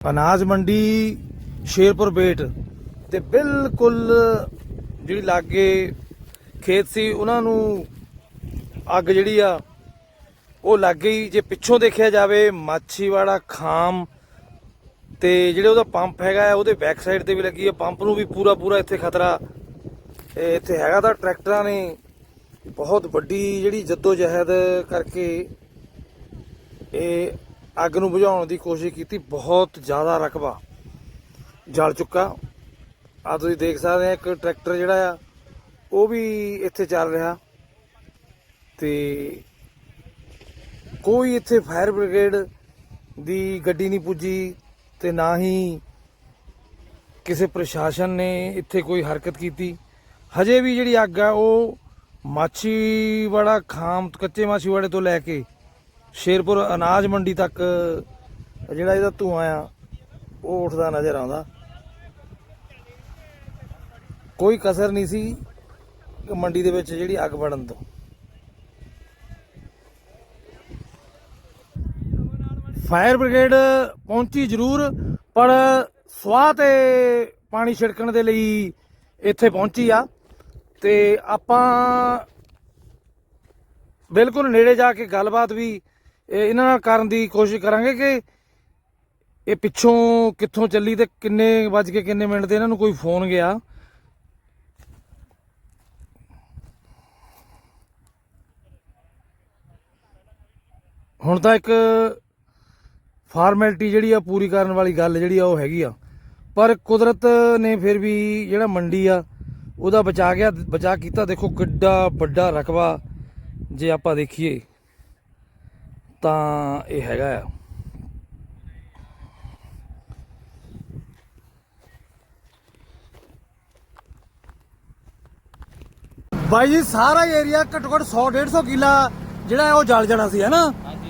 ਅਨਾਜ ਮੰਡੀ, ਸ਼ੇਰਪੁਰ ਬੇਟ ਤੇ ਬਿਲਕੁਲ ਜਿਹੜੀ ਲਾਗੇ ਖੇਤ ਸੀ, ਉਹਨਾਂ ਨੂੰ ਅੱਗ ਜਿਹੜੀ ਆ, ਉਹ ਲੱਗ ਗਈ। ਜੇ ਪਿੱਛੋਂ ਦੇਖਿਆ ਜਾਵੇ, ਮਾਛੀਵਾੜਾ ਖਾਮ ਤੇ ਜਿਹੜੇ ਉਹਦਾ ਪੰਪ ਹੈਗਾ ਉਹਦੇ ਬੈਕ ਸਾਈਡ ਤੇ ਵੀ ਲੱਗੀ ਹੈ। ਪੰਪ ਨੂੰ ਵੀ ਪੂਰਾ ਪੂਰਾ ਇੱਥੇ ਖਤਰਾ। ਇਹ ਇੱਥੇ ਹੈਗਾ ਤਾਂ ਟਰੈਕਟਰਾਂ ਨੇ ਬਹੁਤ ਵੱਡੀ ਜਿਹੜੀ ਜੱਦੋ ਜਹਿਦ ਕਰਕੇ ਇਹ ਅੱਗ ਨੂੰ ਬੁਝਾਉਣ ਦੀ ਕੋਸ਼ਿਸ਼ ਕੀਤੀ, ਬਹੁਤ ਜ਼ਿਆਦਾ ਰਕਬਾ ਜਲ ਚੁੱਕਾ। ਆ ਤੁਸੀਂ ਦੇਖ ਸਕਦੇ ਆ, ਇੱਕ ਟਰੈਕਟਰ ਜਿਹੜਾ ਆ, ਉਹ ਵੀ ਇੱਥੇ ਚੱਲ ਰਿਹਾ। ਤੇ ਕੋਈ ਇੱਥੇ ਫਾਇਰ ਬ੍ਰਿਗੇਡ ਦੀ ਗੱਡੀ ਨਹੀਂ ਪੁੱਜੀ ਤੇ ਨਾ ਹੀ ਕਿਸੇ ਪ੍ਰਸ਼ਾਸਨ ਨੇ ਇੱਥੇ ਕੋਈ ਹਰਕਤ ਕੀਤੀ। ਹਜੇ ਵੀ ਜਿਹੜੀ ਅੱਗ ਆ, ਉਹ ਮਾਛੀਵਾੜਾ ਖਾਮ, ਕੱਚੇ ਮਾਛੀਵਾੜੇ ਤੋਂ ਲੈ ਕੇ ਸ਼ੇਰਪੁਰ ਅਨਾਜ ਮੰਡੀ ਤੱਕ, ਜਿਹੜਾ ਇਹਦਾ ਧੂਆਂ ਆ, ਉਹ ਉੱਠਦਾ ਨਜ਼ਰ ਆਉਂਦਾ। ਕੋਈ ਕਸਰ ਨਹੀਂ ਸੀ ਮੰਡੀ ਦੇ ਵਿੱਚ ਜਿਹੜੀ ਅੱਗ ਬਣਨ ਤੋਂ। ਫਾਇਰ ਬ੍ਰਿਗੇਡ ਪਹੁੰਚੀ ਜ਼ਰੂਰ, ਪਰ ਸਵਾਹ ਤੇ ਪਾਣੀ ਛਿੜਕਣ ਦੇ ਲਈ ਇੱਥੇ ਪਹੁੰਚੀ ਆ। ਤੇ ਆਪਾਂ ਬਿਲਕੁਲ ਨੇੜੇ ਜਾ ਕੇ ਗੱਲਬਾਤ ਵੀ ਇਹ ਇਹਨਾਂ ਨਾਲ ਕਰਨ ਦੀ ਕੋਸ਼ਿਸ਼ ਕਰਾਂਗੇ ਕਿ ਇਹ ਪਿੱਛੋਂ ਕਿੱਥੋਂ ਚੱਲੀ ਤੇ ਕਿੰਨੇ ਵੱਜ ਕੇ ਕਿੰਨੇ ਮਿੰਟ ਤੇ ਇਹਨਾਂ ਨੂੰ ਕੋਈ ਫੋਨ ਗਿਆ। ਹੁਣ ਤਾਂ ਇੱਕ ਫਾਰਮੈਲਿਟੀ ਜਿਹੜੀ ਆ ਪੂਰੀ ਕਰਨ ਵਾਲੀ ਗੱਲ ਜਿਹੜੀ ਆ ਉਹ ਹੈਗੀ ਆ। ਪਰ ਕੁਦਰਤ ਨੇ ਫਿਰ ਵੀ ਜਿਹੜਾ ਮੰਡੀ ਆ, ਉਹਦਾ ਬਚਾ ਗਿਆ, ਬਚਾ ਕੀਤਾ। ਦੇਖੋ ਕਿੱਡਾ ਵੱਡਾ ਰਕਬਾ ਜੇ ਆਪਾਂ ਦੇਖੀਏ। ਤਾਂ ਇਹ ਹੈਗਾ ਆ। ਬਾਈ ਜੀ ਸਾਰਾ ਏਰੀਆ ਘੱਟੋ ਘੱਟ 100 150 ਕਿੱਲਾ ਜਿਹੜਾ ਹੈ ਉਹ ਜਲ ਜਾਣਾ ਸੀ ਹੈਨਾ?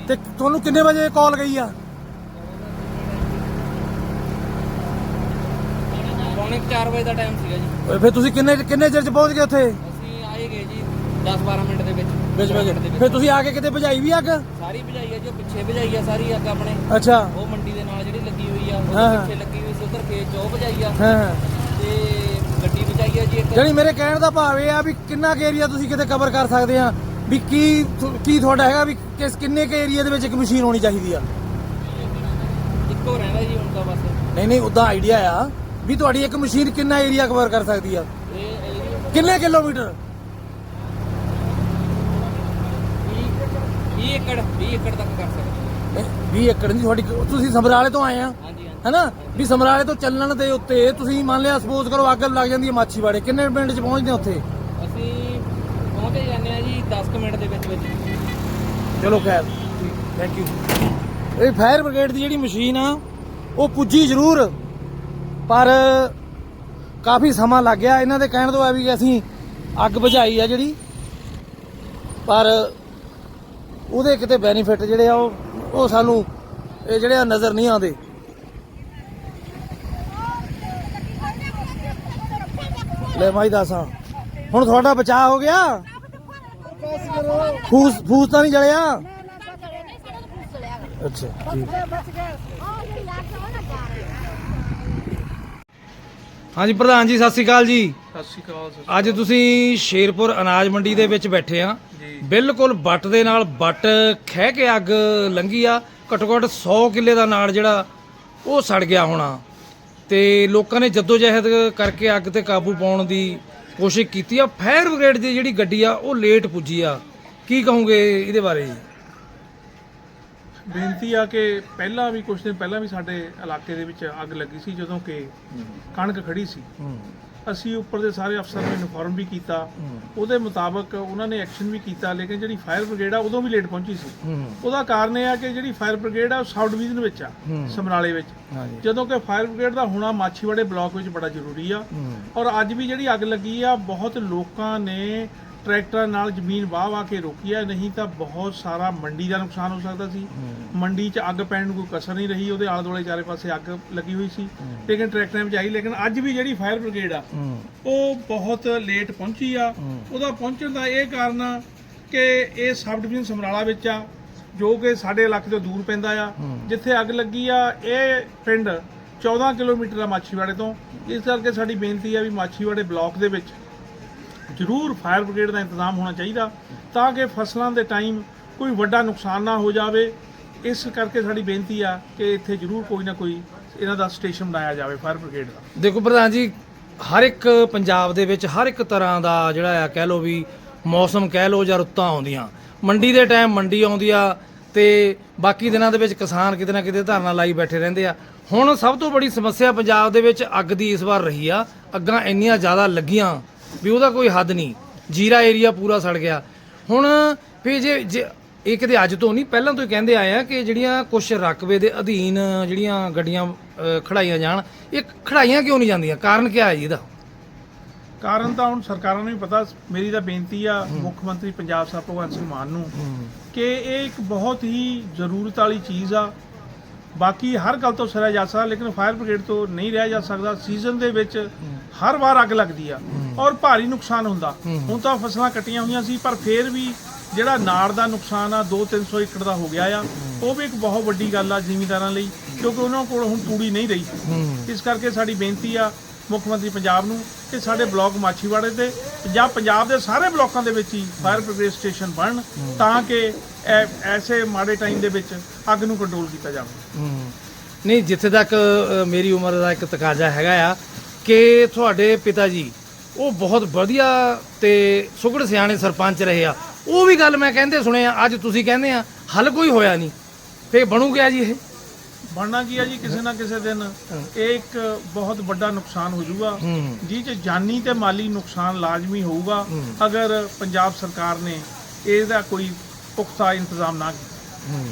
ਤੇ ਤੁਹਾਨੂੰ ਕਿੰਨੇ ਵਜੇ ਕਾਲ ਗਈ ਆ? ਪੌਣੇ 4 ਵਜੇ ਦਾ ਟਾਈਮ ਸੀਗਾ ਜੀ। ਓਏ ਫਿਰ ਤੁਸੀਂ ਕਿੰਨੇ ਕਿੰਨੇ ਚਿਰ ਚ ਪਹੁੰਚ ਗਏ ਉੱਥੇ? ਅਸੀਂ ਆਏ ਗਏ ਜੀ 10-12 ਮਿੰਟ ਦੇ ਵਿੱਚ ਵਿੱਚ ਮਿੰਟ ਦੇ ਵਿੱਚ ਵਿੱਚ। ਫਿਰ ਤੁਸੀਂ ਆ ਕੇ ਕਿਤੇ ਭਜਾਈ ਵੀ ਅੱਗ? ਸਾਰੀ ਭਜਾਈ ਆ ਜੋ ਪਿੱਛੇ ਭਜਾਈ ਆ ਸਾਰੀ ਅੱਗ ਆਪਣੇ। ਅੱਛਾ। ਉਹ ਮੰਡੀ ਦੇ ਨਾਲ ਜਿਹੜੀ ਲੱਗੀ ਹੋਈ ਆ ਹਾਂ, ਉਹ ਹਾਂ। ਪਿੱਛੇ ਲੱਗੀ ਹੋਈ ਸੀ ਉਧਰ ਖੇਤ ਚੋਂ ਭਜਾਈ ਆ। ਹਾਂ ਤੇ ਗੱਡੀ ਭਜਾਈ ਆ ਜੀ ਇੱਕ। ਮੇਰੇ ਕਹਿਣ ਦਾ ਭਾਵ ਇਹ ਆ ਵੀ ਕਿੰਨਾ ਕੁ ਏਰੀਆ ਤੁਸੀਂ ਕਿਤੇ ਕਵਰ ਕਰ ਸਕਦੇ ਆ? ਵੀ ਕੀ ਤੁ- ਕੀ ਤੁਹਾਡਾ ਹੈਗਾ ਵੀ ਕਿਸ ਕਿੰਨੇ ਕੁ ਏਰੀਆ ਦੇ ਵਿੱਚ ਇੱਕ ਮਸ਼ੀਨ ਹੋਣੀ ਚਾਹੀਦੀ ਆ? ਇੱਕੋ ਰਹਿੰਦਾ ਜੀ ਹੁਣ ਤਾਂ ਬਸ। ਨਹੀਂ ਨਹੀਂ ਉਦਾਂ ਆਈਡੀਆ ਆ ਵੀ ਤੁਹਾਡੀ ਇੱਕ ਮਸ਼ੀਨ ਕਿੰਨਾ ਏਰੀਆ ਕਵਰ ਕਰ ਸਕਦੀ ਆ? ਇਹ ਕਿੰਨੇ ਕਿਲੋਮੀਟਰ? 20 ਏਕੜ 20 ਏਕੜ ਤੱਕ ਕਰ ਸਕਦੇ 20 ਏਕੜ ਨਹੀਂ ਤੁਹਾਡੀ ਤੁਸੀਂ ਸਮਰਾਲੇ ਤੋਂ ਆਏ ਆ। ਹਾਂਜੀ ਹਾਂਜੀ। ਹੈਨਾ? ਵੀ ਸਮਰਾਲੇ ਤੋਂ ਚੱਲਣ ਦੇ ਉੱਤੇ ਤੁਸੀਂ ਮੰਨ ਲਿਆ ਸਪੋਜ਼ ਕਰੋ ਅੱਗ ਲੱਗ ਜਾਂਦੀ ਹੈ ਮਾਛੀਵਾੜੇ। ਕਿੰਨੇ ਮਿੰਟ ਚ ਪਹੁੰਚਦੇ ਹੋ ਉੱਥੇ? ਅਸੀਂ ਪਹੁੰਚੇ ਜਾਂਦੇ ਆ ਜੀ 10 ਕੁ ਮਿੰਟ ਦੇ ਵਿੱਚ ਵਿੱਚ। ਚਲੋ ਖੈਰ ਥੈਂਕ ਯੂ ਇਹ ਫਾਇਰ ਬ੍ਰਿਗੇਡ ਦੀ ਜਿਹੜੀ ਮਸ਼ੀਨ ਆ ਉਹ ਪੁੱਜੀ ਜ਼ਰੂਰ ਪਰ ਕਾਫੀ ਸਮਾਂ ਲੱਗ ਗਿਆ। ਇਹਨਾਂ ਦੇ ਕਹਿਣ ਤੋਂ ਆ ਵੀ ਅਸੀਂ ਅੱਗ ਬੁਝਾਈ ਆ ਜਿਹੜੀ ਪਰ ਉਹਦੇ ਕਿਤੇ ਬੈਨੀਫਿਟ ਜਿਹੜੇ ਆ ਉਹ ਉਹ ਸਾਨੂੰ ਇਹ ਜਿਹੜੇ ਆ ਨਜ਼ਰ ਨਹੀਂ ਆਉਂਦੇ। ਲੈ ਮਾਈ ਦੱਸਾਂ। ਹੁਣ ਤੁਹਾਡਾ ਬਚਾਅ ਹੋ ਗਿਆ? ਫੂਸ ਫੂਸ ਤਾਂ ਨਹੀਂ ਜਲਿਆ? ਅੱਛਾ ਠੀਕ। ਹਾਂਜੀ ਪ੍ਰਧਾਨ ਜੀ ਸਤਿ ਸ਼੍ਰੀ ਅਕਾਲ ਜੀ। ਸਤਿ ਸ਼੍ਰੀ ਅਕਾਲ ਅੱਜ ਤੁਸੀਂ ਸ਼ੇਰਪੁਰ ਅਨਾਜ ਮੰਡੀ ਦੇ ਵਿੱਚ ਬੈਠੇ ਆ। ਬਿਲਕੁਲ ਬੱਟ ਦੇ ਨਾਲ ਬੱਟ ਖਹਿ ਕੇ ਅੱਗ ਲੰਗੀ ਆ। ਘੱਟੋ ਘੱਟ 100 ਕਿੱਲੇ ਦਾ ਨਾੜ ਜਿਹੜਾ ਉਹ ਸੜ ਗਿਆ ਹੋਣਾ। ਤੇ ਲੋਕਾਂ ਨੇ ਜਹਿਦ ਕਰਕੇ ਅੱਗ ਤੇ ਕਾਬੂ ਪਾਉਣ ਦੀ ਕੋਸ਼ਿਸ਼ ਕੀਤੀ ਆ। ਫਾਇਰ ਬ੍ਰਿਗੇਡ ਦੀ ਜਿਹੜੀ ਗੱਡੀ ਆ ਉਹ ਲੇਟ ਪੁੱਜੀ ਆ। ਕੀ ਕਹੋਗੇ ਇਹਦੇ ਬਾਰੇ? ਜੀ ਬੇਨਤੀ ਆ ਕਿ ਪਹਿਲਾਂ ਵੀ ਕੁਝ ਦਿਨ ਪਹਿਲਾਂ ਵੀ ਸਾਡੇ ਇਲਾਕੇ ਦੇ ਵਿੱਚ ਅੱਗ ਲੱਗੀ ਸੀ ਜਦੋਂ ਕਿ ਕਣਕ ਖੜੀ ਸੀ। ਅਸੀਂ ਉੱਪਰ ਦੇ ਸਾਰੇ ਅਫਸਰਾਂ ਨੂੰ ਇਨਫੋਰਮ ਵੀ ਕੀਤਾ। ਉਹਦੇ ਮੁਤਾਬਕ ਉਹਨਾਂ ਨੇ ਐਕਸ਼ਨ ਵੀ ਕੀਤਾ ਲੇਕਿਨ ਜਿਹੜੀ ਫਾਇਰ ਬ੍ਰਿਗੇਡ ਆ ਉਦੋਂ ਵੀ ਲੇਟ ਪਹੁੰਚੀ ਸੀ। ਉਹਦਾ ਕਾਰਨ ਇਹ ਆ ਕਿ ਜਿਹੜੀ ਫਾਇਰ ਬ੍ਰਿਗੇਡ ਆ ਉਹ ਸਾਊਥ ਡਿਵੀਜ਼ਨ ਵਿੱਚ ਆ। ਸਮਰਾਲੇ ਵਿੱਚ। ਜਦੋਂ ਕਿ ਫਾਇਰ ਬ੍ਰਿਗੇਡ ਦਾ ਹੋਣਾ ਮਾਛੀਵਾੜੇ ਬਲਾਕ ਵਿੱਚ ਬੜਾ ਜ਼ਰੂਰੀ ਆ। ਔਰ ਅੱਜ ਵੀ ਜਿਹੜੀ ਅੱਗ ਲੱਗੀ ਆ ਬਹੁਤ ਲੋਕਾਂ ਨੇ ਟਰੈਕਟਰਾਂ ਨਾਲ ਜ਼ਮੀਨ ਵਾਹ ਵਾਹ ਕੇ ਰੋਕੀ ਆ ਨਹੀਂ ਤਾਂ ਬਹੁਤ ਸਾਰਾ ਮੰਡੀ ਦਾ ਨੁਕਸਾਨ ਹੋ ਸਕਦਾ ਸੀ। ਮੰਡੀ 'ਚ ਅੱਗ ਪੈਣ ਨੂੰ ਕੋਈ ਕਸਰ ਨਹੀਂ ਰਹੀ ਉਹਦੇ ਆਲੇ ਦੁਆਲੇ ਚਾਰੇ ਪਾਸੇ ਅੱਗ ਲੱਗੀ ਹੋਈ ਸੀ। ਲੇਕਿਨ ਟਰੈਕਟਰਾਂ ਵਿੱਚ ਆਈ ਲੇਕਿਨ ਅੱਜ ਵੀ ਜਿਹੜੀ ਫਾਇਰ ਬ੍ਰਿਗੇਡ ਆ ਹੂੰ। ਉਹ ਬਹੁਤ ਲੇਟ ਪਹੁੰਚੀ ਆ। ਉਹਦਾ ਪਹੁੰਚਣ ਦਾ ਇਹ ਕਾਰਨ ਆ ਕਿ ਇਹ ਸਬ ਡਿਵੀਜ਼ਨ ਸਮਰਾਲਾ ਵਿੱਚ ਆ ਜੋ ਕਿ ਸਾਡੇ ਇਲਾਕੇ ਤੋਂ ਦੂਰ ਪੈਂਦਾ ਆ। ਹੂੰ। ਜਿੱਥੇ ਅੱਗ ਲੱਗੀ ਆ ਇਹ ਪਿੰਡ 14 ਕਿਲੋਮੀਟਰ ਆ ਮਾਛੀਵਾੜੇ ਤੋਂ। ਇਸ ਕਰਕੇ ਸਾਡੀ ਬੇਨਤੀ ਆ ਵੀ ਮਾਛੀਵਾੜੇ ਬਲਾਕ ਦੇ ਵਿੱਚ ਜ਼ਰੂਰ ਫਾਇਰ ਬ੍ਰਿਗੇਡ ਦਾ ਇੰਤਜ਼ਾਮ ਹੋਣਾ ਚਾਹੀਦਾ ਤਾਂ ਕਿ ਫਸਲਾਂ ਦੇ ਟਾਈਮ ਕੋਈ ਵੱਡਾ ਨੁਕਸਾਨ ਨਾ ਹੋ ਜਾਵੇ। ਇਸ ਕਰਕੇ ਸਾਡੀ ਬੇਨਤੀ ਆ ਕਿ ਇੱਥੇ ਜ਼ਰੂਰ ਕੋਈ ਨਾ ਕੋਈ ਇਹਨਾਂ ਦਾ ਸਟੇਸ਼ਨ ਬਣਾਇਆ ਜਾਵੇ ਫਾਇਰ ਬ੍ਰਿਗੇਡ ਦਾ। ਦੇਖੋ ਪ੍ਰਧਾਨ ਜੀ, ਹਰ ਇੱਕ ਪੰਜਾਬ ਦੇ ਵਿੱਚ ਹਰ ਇੱਕ ਤਰ੍ਹਾਂ ਦਾ ਜਿਹੜਾ ਆ ਕਹਿ ਲੋ ਵੀ ਮੌਸਮ ਕਹਿ ਲੋ ਜਾਂ ਰੁੱਤਾਂ ਆਉਂਦੀਆਂ। ਮੰਡੀ ਦੇ ਟਾਈਮ ਮੰਡੀ ਆਉਂਦੀ ਆ ਤੇ ਬਾਕੀ ਦਿਨਾਂ ਦੇ ਵਿੱਚ ਕਿਸਾਨ ਕਿਤੇ ਨਾ ਕਿਤੇ ਧਰਨਾ ਲਾਈ ਬੈਠੇ ਰਹਿੰਦੇ ਆ। ਹੁਣ ਸਭ ਤੋਂ ਬੜੀ ਸਮੱਸਿਆ ਪੰਜਾਬ ਦੇ ਵਿੱਚ ਅੱਗ ਦੀ ਇਸ ਵਾਰ ਰਹੀ ਆ। ਅੱਗਾਂ ਇੰਨੀਆਂ ਜ਼ਿਆਦਾ ਲੱਗੀਆਂ ਵੀ ਉਹਦਾ ਕੋਈ ਹੱਦ ਨਹੀਂ। ਜੀਰਾ ਏਰੀਆ ਪੂਰਾ ਸੜ ਗਿਆ। ਹੁਣ ਵੀ ਜੇ ਜੇ ਇਹ ਕਿਤੇ ਅੱਜ ਤੋਂ ਨਹੀਂ ਪਹਿਲਾਂ ਤੋਂ ਹੀ ਕਹਿੰਦੇ ਆਏ ਆ ਕਿ ਜਿਹੜੀਆਂ ਕੁਝ ਰਕਬੇ ਦੇ ਅਧੀਨ ਜਿਹੜੀਆਂ ਗੱਡੀਆਂ ਖੜਾਈਆਂ ਜਾਣ ਇਹ ਖੜਾਈਆਂ ਕਿਉਂ ਨਹੀਂ ਜਾਂਦੀਆਂ? ਕਾਰਨ ਕੀ ਹੈ ਜੀ ਇਹਦਾ? ਕਾਰਨ ਤਾਂ ਹੁਣ ਸਰਕਾਰਾਂ ਨੂੰ ਵੀ ਪਤਾ ਮੇਰੀ ਤਾਂ ਬੇਨਤੀ ਆ ਮੁੱਖ ਮੰਤਰੀ ਪੰਜਾਬ ਸਾਹਿਬ ਭਗਵੰਤ ਸਿੰਘ ਮਾਨ ਨੂੰ ਕਿ ਇਹ ਇੱਕ ਬਹੁਤ ਹੀ ਜ਼ਰੂਰਤ ਵਾਲੀ ਚੀਜ਼ ਆ। ਬਾਕੀ ਹਰ ਗੱਲ ਤੋਂ ਸਰਿਆ ਜਾ ਸਕਦਾ ਲੇਕਿਨ ਫਾਇਰ ਬ੍ਰਿਗੇਡ ਤੋਂ ਨਹੀਂ ਰਿਹਾ ਜਾ ਸਕਦਾ। ਸੀਜ਼ਨ ਦੇ ਵਿੱਚ ਹਰ ਵਾਰ ਅੱਗ ਲੱਗਦੀ ਆ। ਔਰ ਭਾਰੀ ਨੁਕਸਾਨ ਹੁੰਦਾ। ਹੁਣ ਤਾਂ ਫਸਲਾਂ ਕੱਟੀਆਂ ਹੋਈਆਂ ਸੀ ਪਰ ਫੇਰ ਵੀ ਜਿਹੜਾ ਨਾੜ ਦਾ ਨੁਕਸਾਨ ਆ 2-300 ਏਕੜ ਦਾ ਹੋ ਗਿਆ ਆ ਉਹ ਵੀ ਇੱਕ ਬਹੁਤ ਵੱਡੀ ਗੱਲ ਆ ਜ਼ਿਮੀਂਦਾਰਾਂ ਲਈ ਕਿਉਂਕਿ ਉਹਨਾਂ ਕੋਲ ਹੁਣ ਤੂੜੀ ਨਹੀਂ ਰਹੀ। ਇਸ ਕਰਕੇ ਸਾਡੀ ਬੇਨਤੀ ਆ ਮੁੱਖ ਮੰਤਰੀ ਪੰਜਾਬ ਨੂੰ ਕਿ ਸਾਡੇ ਬਲਾਕ ਮਾਛੀਵਾੜੇ ਤੇ ਜਾਂ ਪੰਜਾਬ ਦੇ ਸਾਰੇ ਬਲਾਕਾਂ ਦੇ ਵਿੱਚ ਹੀ ਫਾਇਰ ਬ੍ਰਿਗੇਡ ਸਟੇਸ਼ਨ ਬਣਨ ਤਾਂ ਕਿ ਐਸੇ ਮਾੜੇ ਟਾਈਮ ਦੇ ਵਿੱਚ ਅੱਗ ਨੂੰ ਕੰਟਰੋਲ ਕੀਤਾ ਜਾਵੇ। ਨਹੀਂ ਜਿੱਥੇ ਤੱਕ ਮੇਰੀ ਉਮਰ ਦਾ ਇੱਕ ਤਕਾਜ਼ਾ ਹੈਗਾ ਆ ਕਿ ਤੁਹਾਡੇ ਪਿਤਾ ਜੀ ਉਹ ਬਹੁਤ ਵਧੀਆ ਤੇ ਸੁਗੜ ਸਿਆਣੇ ਸਰਪੰਚ ਰਹੇ ਆ। ਉਹ ਵੀ ਗੱਲ ਮੈਂ ਕਹਿੰਦੇ ਸੁਣੇ ਆ ਅੱਜ ਤੁਸੀਂ ਕਹਿੰਦੇ ਆ ਹੱਲ ਕੋਈ ਹੋਇਆ ਨਹੀਂ। ਫੇ ਬਣੂ ਗਿਆ ਜੀ ਇਹ? ਬਣਨਾ ਕੀ ਆ ਜੀ ਕਿਸੇ ਨਾ ਕਿਸੇ ਦਿਨ ਇਹ ਇੱਕ ਬਹੁਤ ਵੱਡਾ ਨੁਕਸਾਨ ਹੋ ਜਾਊਗਾ। ਹੂੰ। ਜਿਹ 'ਚ ਜਾਨੀ ਤੇ ਮਾਲੀ ਨੁਕਸਾਨ ਲਾਜ਼ਮੀ ਹੋਊਗਾ। ਅਗਰ ਪੰਜਾਬ ਸਰਕਾਰ ਨੇ ਇਹਦਾ ਕੋਈ ਪੁਖਤਾ ਇੰਤਜ਼ਾਮ ਨਾ ਕੀਤਾ। ਹੂੰ।